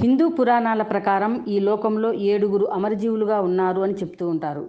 హిందూ పురాణాల ప్రకారం ఈ లోకంలో ఏడుగురు అమరజీవులుగా ఉన్నారు అని చెప్తూ ఉంటారు.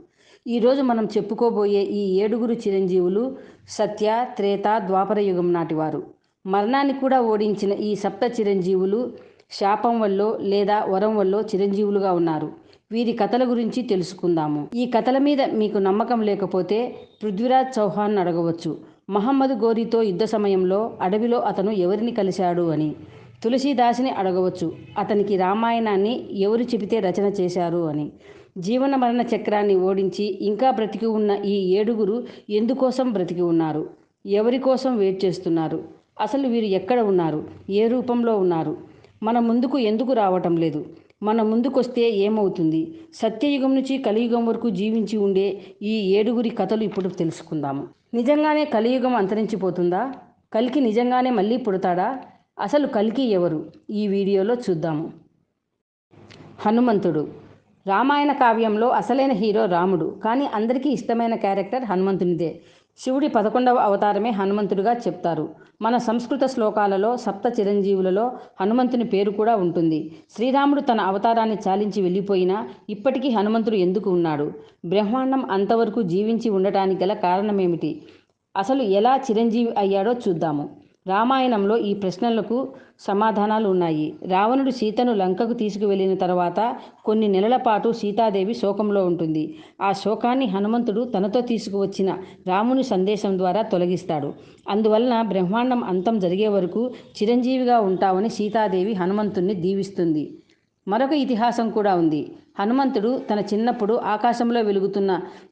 ఈరోజు మనం చెప్పుకోబోయే ఈ ఏడుగురు చిరంజీవులు సత్య త్రేత ద్వాపర యుగం నాటివారు మరణాన్ని కూడా ఓడించిన ఈ సప్త చిరంజీవులు శాపం వల్ల లేదా వరం వల్ల చిరంజీవులుగా ఉన్నారు. వీరి కథల గురించి తెలుసుకుందాము. ఈ కథల మీద మీకు నమ్మకం లేకపోతే పృథ్వీరాజ్ చౌహాన్ అడగవచ్చు. మహమ్మద్ గోరీతో యుద్ధ సమయంలో అడవిలో అతను ఎవరిని కలిశాడు అని. తులసీదాసిని అడగవచ్చు. అతనికి రామాయణాన్ని ఎవరు చెబితే రచన చేశారు అని. జీవన మరణ చక్రాన్ని ఓడించి ఇంకా బ్రతికి ఉన్న ఈ ఏడుగురు ఎందుకోసం బ్రతికి ఉన్నారు? ఎవరి కోసం వెయిట్ చేస్తున్నారు? అసలు వీరు ఎక్కడ ఉన్నారు? ఏ రూపంలో ఉన్నారు? మన ముందుకు ఎందుకు రావటం లేదు? మన ముందుకొస్తే ఏమవుతుంది? సత్యయుగం నుంచి కలియుగం వరకు జీవించి ఉండే ఈ ఏడుగురి కథలు ఇప్పుడు తెలుసుకుందాము. నిజంగానే కలియుగం అంతరించిపోతుందా? కలికి నిజంగానే మళ్ళీ పుడతాడా? అసలు కలికి ఎవరు? ఈ వీడియోలో చూద్దాము. హనుమంతుడు. రామాయణ కావ్యంలో అసలైన హీరో రాముడు. కానీ అందరికీ ఇష్టమైన క్యారెక్టర్ హనుమంతునిదే. శివుడి పదకొండవ అవతారమే హనుమంతుడిగా చెప్తారు. మన సంస్కృత శ్లోకాలలో సప్త చిరంజీవులలో హనుమంతుని పేరు కూడా ఉంటుంది. శ్రీరాముడు తన అవతారాన్ని చాలించి వెళ్ళిపోయినా ఇప్పటికీ హనుమంతుడు ఎందుకు ఉన్నాడు? బ్రహ్మాండం అంతవరకు జీవించి ఉండటానికి గల కారణమేమిటి? అసలు ఎలా చిరంజీవి అయ్యాడో చూద్దాము. రామాయణంలో ఈ ప్రశ్నలకు సమాధానాలు ఉన్నాయి రావణుడు సీతను లంకకు తీసుకువెళ్ళిన తర్వాత కొన్ని నెలల పాటు సీతాదేవి శోకంలో ఉంటుంది. ఆ శోకాన్ని హనుమంతుడు తనతో తీసుకువచ్చిన రాముని సందేశం ద్వారా తొలగిస్తాడు. అందువలన బ్రహ్మాండం అంతం జరిగే వరకు చిరంజీవిగా ఉంటావని సీతాదేవి హనుమంతుణ్ణి దీవిస్తుంది. మరొక ఇతిహాసం కూడా ఉంది. హనుమంతుడు తన చిన్నప్పుడు ఆకాశంలో వెలుగుతున్న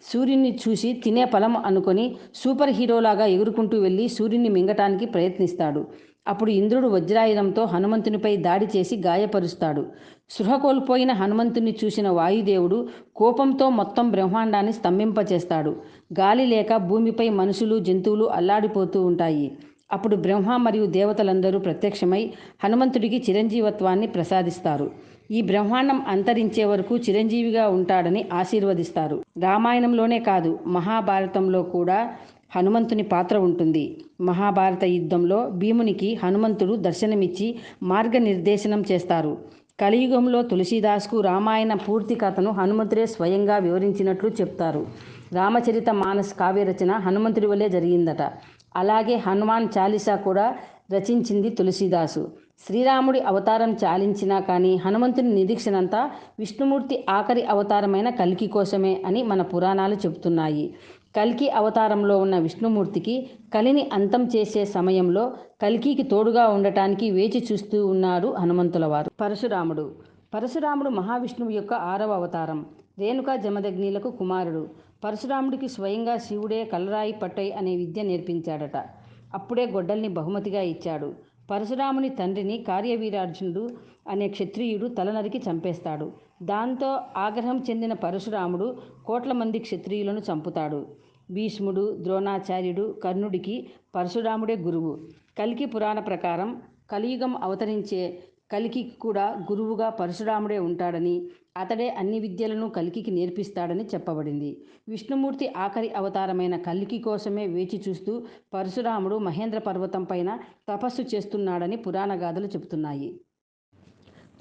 సూర్యుని చూసి తినే ఫలం అనుకొని సూపర్ హీరోలాగా ఎగురుకుంటూ వెళ్ళి సూర్యుని మింగటానికి ప్రయత్నిస్తాడు. అప్పుడు ఇంద్రుడు వజ్రాయుధంతో హనుమంతునిపై దాడి చేసి గాయపరుస్తాడు. సృహ కోల్పోయిన హనుమంతుని చూసిన వాయుదేవుడు కోపంతో మొత్తం బ్రహ్మాండాన్ని స్తంభింపచేస్తాడు. గాలి లేక భూమిపై మనుషులు జంతువులు అల్లాడిపోతూ ఉంటాయి. అప్పుడు బ్రహ్మ మరియు దేవతలందరూ ప్రత్యక్షమై హనుమంతుడికి చిరంజీవత్వాన్ని ప్రసాదిస్తారు. ఈ బ్రహ్మాండం అంతరించే వరకు చిరంజీవిగా ఉంటాడని ఆశీర్వదిస్తారు. రామాయణంలోనే కాదు మహాభారతంలో కూడా హనుమంతుని పాత్ర ఉంటుంది. మహాభారత యుద్ధంలో భీమునికి హనుమంతుడు దర్శనమిచ్చి మార్గనిర్దేశనం చేస్తారు. కలియుగంలో తులసీదాస్కు రామాయణ పూర్తి కథను హనుమంతుడే స్వయంగా వివరించినట్లు చెప్తారు. రామచరిత మానస్ కావ్య రచన హనుమంతుడి వల్లే జరిగిందట. అలాగే హనుమాన్ చాలీసా కూడా రచించింది తులసీదాసు. శ్రీరాముడి అవతారం చాలించినా కానీ హనుమంతుని నిరీక్షణంతా విష్ణుమూర్తి ఆఖరి అవతారమైన కల్కి కోసమే అని మన పురాణాలు చెబుతున్నాయి. కల్కి అవతారంలో ఉన్న విష్ణుమూర్తికి కలిని అంతం చేసే సమయంలో కల్కికి తోడుగా ఉండటానికి వేచి చూస్తూ ఉన్నాడు హనుమంతుల వారు పరశురాముడు. పరశురాముడు మహావిష్ణువు యొక్క ఆరవ అవతారం. రేణుకా జమదగ్నిలకు కుమారుడు. పరశురాముడికి స్వయంగా శివుడే కలరాయి పట్టై అనే విద్య నేర్పించాడట. అప్పుడే గొడ్డల్ని బహుమతిగా ఇచ్చాడు. పరశురాముని తండ్రిని కార్యవీరార్జునుడు అనే క్షత్రియుడు తలనరికి చంపేస్తాడు. దాంతో ఆగ్రహం చెందిన పరశురాముడు కోట్ల మంది క్షత్రియులను చంపుతాడు. భీష్ముడు ద్రోణాచార్యుడు కర్ణుడికి పరశురాముడే గురువు. కలికి పురాణ ప్రకారం కలియుగం అవతరించే కలికి కూడా గురువుగా పరశురాముడే ఉంటాడని అతడే అన్ని విద్యలను కలికికి నేర్పిస్తాడని చెప్పబడింది. విష్ణుమూర్తి ఆఖరి అవతారమైన కలికి కోసమే వేచి చూస్తూ పరశురాముడు మహేంద్ర పర్వతం పైన తపస్సు చేస్తున్నాడని పురాణ గాథలు చెబుతున్నాయి.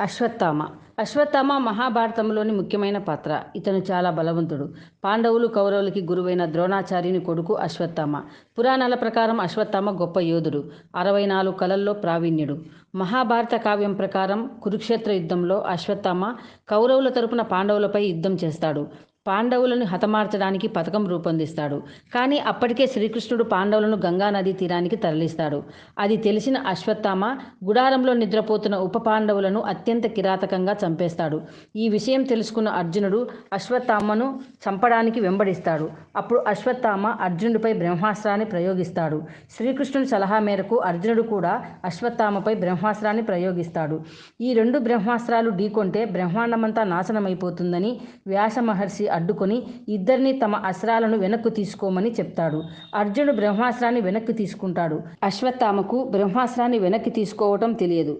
అశ్వత్థామ. అశ్వత్థామ మహాభారతంలోని ముఖ్యమైన పాత్ర. ఇతను చాలా బలవంతుడు. పాండవులు కౌరవులకి గురువైన ద్రోణాచార్యుని కొడుకు అశ్వత్థామ. పురాణాల ప్రకారం అశ్వత్థామ గొప్ప యోధుడు. అరవై నాలుగు కళల్లో ప్రావీణ్యుడు. మహాభారత కావ్యం ప్రకారం కురుక్షేత్ర యుద్ధంలో అశ్వత్థామ కౌరవుల తరపున పాండవులపై యుద్ధం చేస్తాడు. పాండవులను హతమార్చడానికి పథకం రూపొందిస్తాడు. కానీ అప్పటికే శ్రీకృష్ణుడు పాండవులను గంగానది తీరానికి తరలిస్తాడు. అది తెలిసిన అశ్వత్థామ గుడారంలో నిద్రపోతున్న ఉప పాండవులను అత్యంత కిరాతకంగా చంపేస్తాడు. ఈ విషయం తెలుసుకున్న అర్జునుడు అశ్వత్థామను చంపడానికి వెంబడిస్తాడు. అప్పుడు అశ్వత్థామ అర్జునుడిపై బ్రహ్మాస్త్రాన్ని ప్రయోగిస్తాడు. శ్రీకృష్ణుని సలహా మేరకు అర్జునుడు కూడా అశ్వత్థామపై బ్రహ్మాస్త్రాన్ని ప్రయోగిస్తాడు. ఈ రెండు బ్రహ్మాస్త్రాలు ఢీకొంటే బ్రహ్మాండమంతా నాశనమైపోతుందని వ్యాస మహర్షి అడ్డుకొని ఇద్దరిని తమ అస్త్రాలను వెనక్కు తీసుకోమని చెప్తాడు. అర్జునుడు బ్రహ్మాస్త్రాన్ని వెనక్కి తీసుకుంటాడు. అశ్వత్థామకు బ్రహ్మాస్త్రాన్ని వెనక్కి తీసుకోవటం తెలియదు.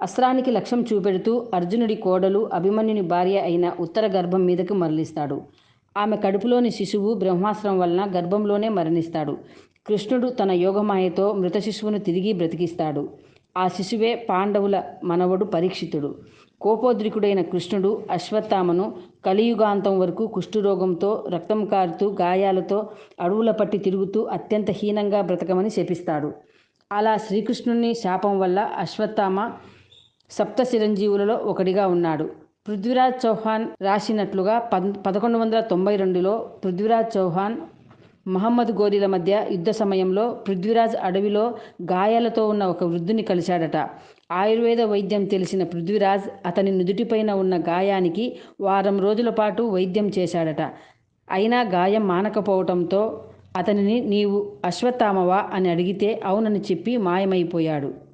అస్త్రానికి లక్ష్యం చూపెడుతూ అర్జునుడి కోడలు అభిమన్యుని భార్య అయిన ఉత్తర గర్భం మీదకు మరలిస్తాడు. ఆమె కడుపులోని శిశువు బ్రహ్మాస్త్రం వలన గర్భంలోనే మరణిస్తాడు. కృష్ణుడు తన యోగమాయతో మృత శిశువును తిరిగి బ్రతికిస్తాడు. ఆ శిశువే పాండవుల మనవడు పరీక్షితుడు. కోపోద్రికుడైన కృష్ణుడు అశ్వత్థామను కలియుగాంతం వరకు కుష్ఠరోగంతో రక్తం కారుతూ గాయాలతో అడవుల పట్టి తిరుగుతూ అత్యంత హీనంగా బ్రతకమని శపిస్తాడు. అలా శ్రీకృష్ణుని శాపం వల్ల అశ్వత్థామ సప్త చిరంజీవులలో ఒకటిగా ఉన్నాడు. పృథ్వీరాజ్ చౌహాన్ రాసినట్లుగా పద్ పదకొండు వందల తొంభై రెండులో పృథ్వీరాజ్ చౌహాన్ మహమ్మద్ గోరీల మధ్య యుద్ధ సమయంలో పృథ్వీరాజ్ అడవిలో గాయాలతో ఉన్న ఒక వృద్ధుని కలిశాడట. ఆయుర్వేద వైద్యం తెలిసిన పృథ్వీరాజ్ అతని నుదుటిపైన ఉన్న గాయానికి వారం రోజుల పాటు వైద్యం చేశాడట. అయినా గాయం మానకపోవటంతో అతనిని నీవు అశ్వత్థామవా అని అడిగితే అవునని చెప్పి మాయమైపోయాడు.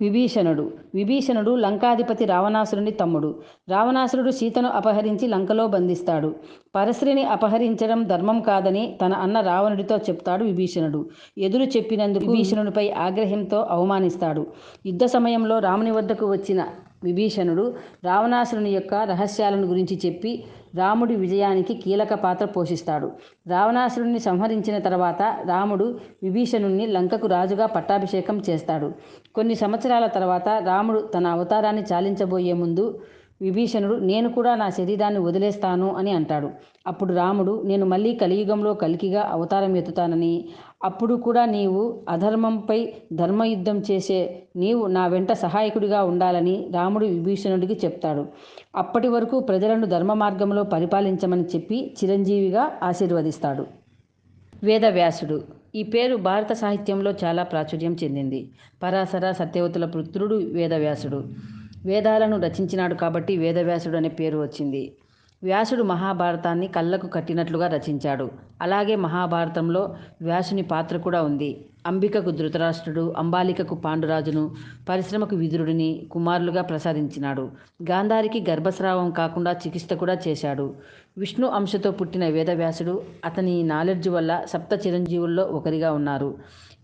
విభీషణుడు. విభీషణుడు లంకాధిపతి రావణాసురుని తమ్ముడు. రావణాసురుడు సీతను అపహరించి లంకలో బంధిస్తాడు. పరశ్రీని అపహరించడం ధర్మం కాదని తన అన్న రావణుడితో చెప్తాడు విభీషణుడు. ఎదురు చెప్పినందుకు విభీషణుడిపై ఆగ్రహంతో అవమానిస్తాడు. యుద్ధ సమయంలో రాముని వద్దకు వచ్చిన విభీషణుడు రావణాసురుని యొక్క రహస్యాలను గురించి చెప్పి రాముడి విజయానికి కీలక పాత్ర పోషిస్తాడు. రావణాసురుణ్ణి సంహరించిన తర్వాత రాముడు విభీషణుణ్ణి లంకకు రాజుగా పట్టాభిషేకం చేస్తాడు. కొన్ని సంవత్సరాల తర్వాత రాముడు తన అవతారాన్ని చాలించబోయే ముందు విభీషణుడు నేను కూడా నా శరీరాన్ని వదిలేస్తాను అని అంటాడు. అప్పుడు రాముడు నేను మళ్ళీ కలియుగంలో కలికిగా అవతారం ఎత్తుతానని. అప్పుడు కూడా నీవు అధర్మంపై ధర్మయుద్ధం చేసే నీవు నా వెంట సహాయకుడిగా ఉండాలని రాముడు విభీషణుడికి చెప్తాడు. అప్పటి వరకు ప్రజలను ధర్మ మార్గంలో పరిపాలించమని చెప్పి చిరంజీవిగా ఆశీర్వదిస్తాడు. వేదవ్యాసుడు ఈ పేరు భారత సాహిత్యంలో చాలా ప్రాచుర్యం చెందింది. పరాశర సత్యవతుల పుత్రుడు వేదవ్యాసుడు. వేదాలను రచించినాడు కాబట్టి వేదవ్యాసుడు అనే పేరు వచ్చింది. వ్యాసుడు మహాభారతాన్ని కళ్ళకు కట్టినట్లుగా రచించాడు. అలాగే మహాభారతంలో వ్యాసుని పాత్ర కూడా ఉంది. అంబికకు ధృతరాష్ట్రుడు అంబాలికకు పాండురాజును పరిశ్రమకు విదురుడిని కుమారులుగా ప్రసాదించినాడు. గాంధారికి గర్భస్రావం కాకుండా చికిత్స కూడా చేశాడు. విష్ణు అంశతో పుట్టిన వేదవ్యాసుడు అతని నాలెడ్జ్ వల్ల సప్త చిరంజీవుల్లో ఒకరిగా ఉన్నారు.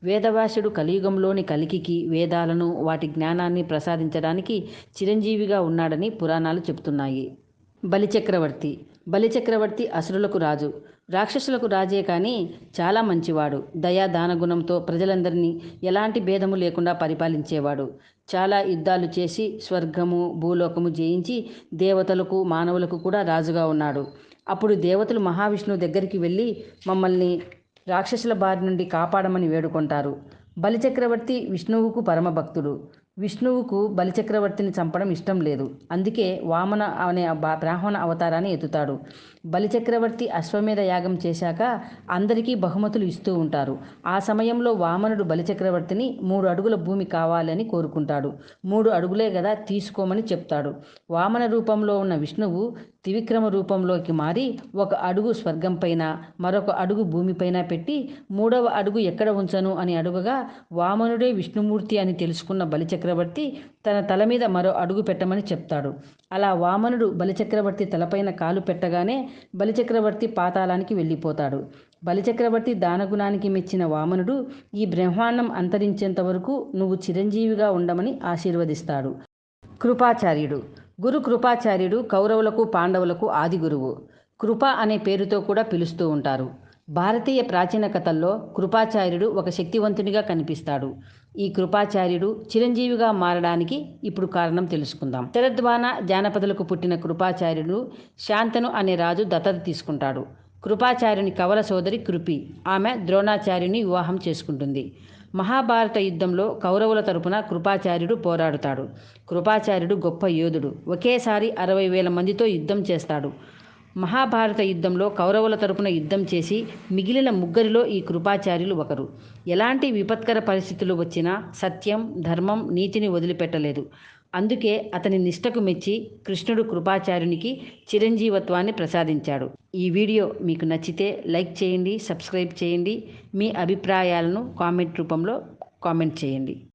వేదవ్యాసుడు కలియుగంలోని కలికికి వేదాలను వాటి జ్ఞానాన్ని ప్రసాదించడానికి చిరంజీవిగా ఉన్నాడని పురాణాలు చెబుతున్నాయి. బలిచక్రవర్తి. బలిచక్రవర్తి అసురులకు రాజు. రాక్షసులకు రాజే కానీ చాలా మంచివాడు. దయా దానగుణంతో ప్రజలందరినీ ఎలాంటి భేదము లేకుండా పరిపాలించేవాడు. చాలా యుద్ధాలు చేసి స్వర్గము భూలోకము జయించి దేవతలకు మానవులకు కూడా రాజుగా ఉన్నాడు. అప్పుడు దేవతలు మహావిష్ణువు దగ్గరికి వెళ్ళి మమ్మల్ని రాక్షసుల బారి నుండి కాపాడమని వేడుకుంటారు. బలిచక్రవర్తి విష్ణువుకు పరమభక్తుడు. విష్ణువుకు బలిచక్రవర్తిని చంపడం ఇష్టం లేదు. అందుకే వామన అనే బ్రాహ్మణ అవతారాన్ని ఎత్తుతాడు. బలిచక్రవర్తి అశ్వమేధ యాగం చేశాక అందరికీ బహుమతులు ఇస్తూ ఉంటారు. ఆ సమయంలో వామనుడు బలిచక్రవర్తిని మూడు అడుగుల భూమి కావాలని కోరుకుంటాడు. మూడు అడుగులే కదా తీసుకోమని చెప్తాడు. వామన రూపంలో ఉన్న విష్ణువు త్రివిక్రమ రూపంలోకి మారి ఒక అడుగు స్వర్గంపైన మరొక అడుగు భూమిపైన పెట్టి మూడవ అడుగు ఎక్కడ ఉంచను అని అడుగగా వామనుడే విష్ణుమూర్తి అని తెలుసుకున్న బలిచక్రవర్తి తన తల మీద మరో అడుగు పెట్టమని చెప్తాడు. అలా వామనుడు బలిచక్రవర్తి తలపైన కాలు పెట్టగానే బలిచక్రవర్తి పాతాళానికి వెళ్ళిపోతాడు. బలిచక్రవర్తి దానగుణానికి మెచ్చిన వామనుడు ఈ బ్రహ్మాండం అంతరించేంత వరకు నువ్వు చిరంజీవిగా ఉండమని ఆశీర్వదిస్తాడు. కృపాచార్యుడు గురు కృపాచార్యుడు కౌరవులకు పాండవులకు ఆది గురువు. కృప అనే పేరుతో కూడా పిలుస్తూ ఉంటారు. భారతీయ ప్రాచీన కథల్లో కృపాచార్యుడు ఒక శక్తివంతునిగా కనిపిస్తాడు. ఈ కృపాచార్యుడు చిరంజీవిగా మారడానికి ఇప్పుడు కారణం తెలుసుకుందాం. శరద్వాన జానపదులకు పుట్టిన కృపాచార్యుడు శాంతను అనే రాజు దత్తత తీసుకుంటాడు. కృపాచార్యుని కవల సోదరి కృపి. ఆమె ద్రోణాచార్యుని వివాహం చేసుకుంటుంది. మహాభారత యుద్ధంలో కౌరవుల తరపున కృపాచార్యుడు పోరాడుతాడు. కృపాచార్యుడు గొప్ప యోధుడు. ఒకేసారి అరవై వేల మందితో యుద్ధం చేస్తాడు. మహాభారత యుద్ధంలో కౌరవుల తరపున యుద్ధం చేసి మిగిలిన ముగ్గురిలో ఈ కృపాచార్యులు ఒకరు. ఎలాంటి విపత్కర పరిస్థితులు వచ్చినా సత్యం ధర్మం నీతిని వదిలిపెట్టలేదు. అందుకే అతని నిష్టకు మెచ్చి కృష్ణుడు కృపాచార్యునికి చిరంజీవత్వాన్ని ప్రసాదించాడు. ఈ వీడియో మీకు నచ్చితే లైక్ చేయండి సబ్స్క్రైబ్ చేయండి మీ అభిప్రాయాలను కామెంట్ రూపంలో కామెంట్ చేయండి.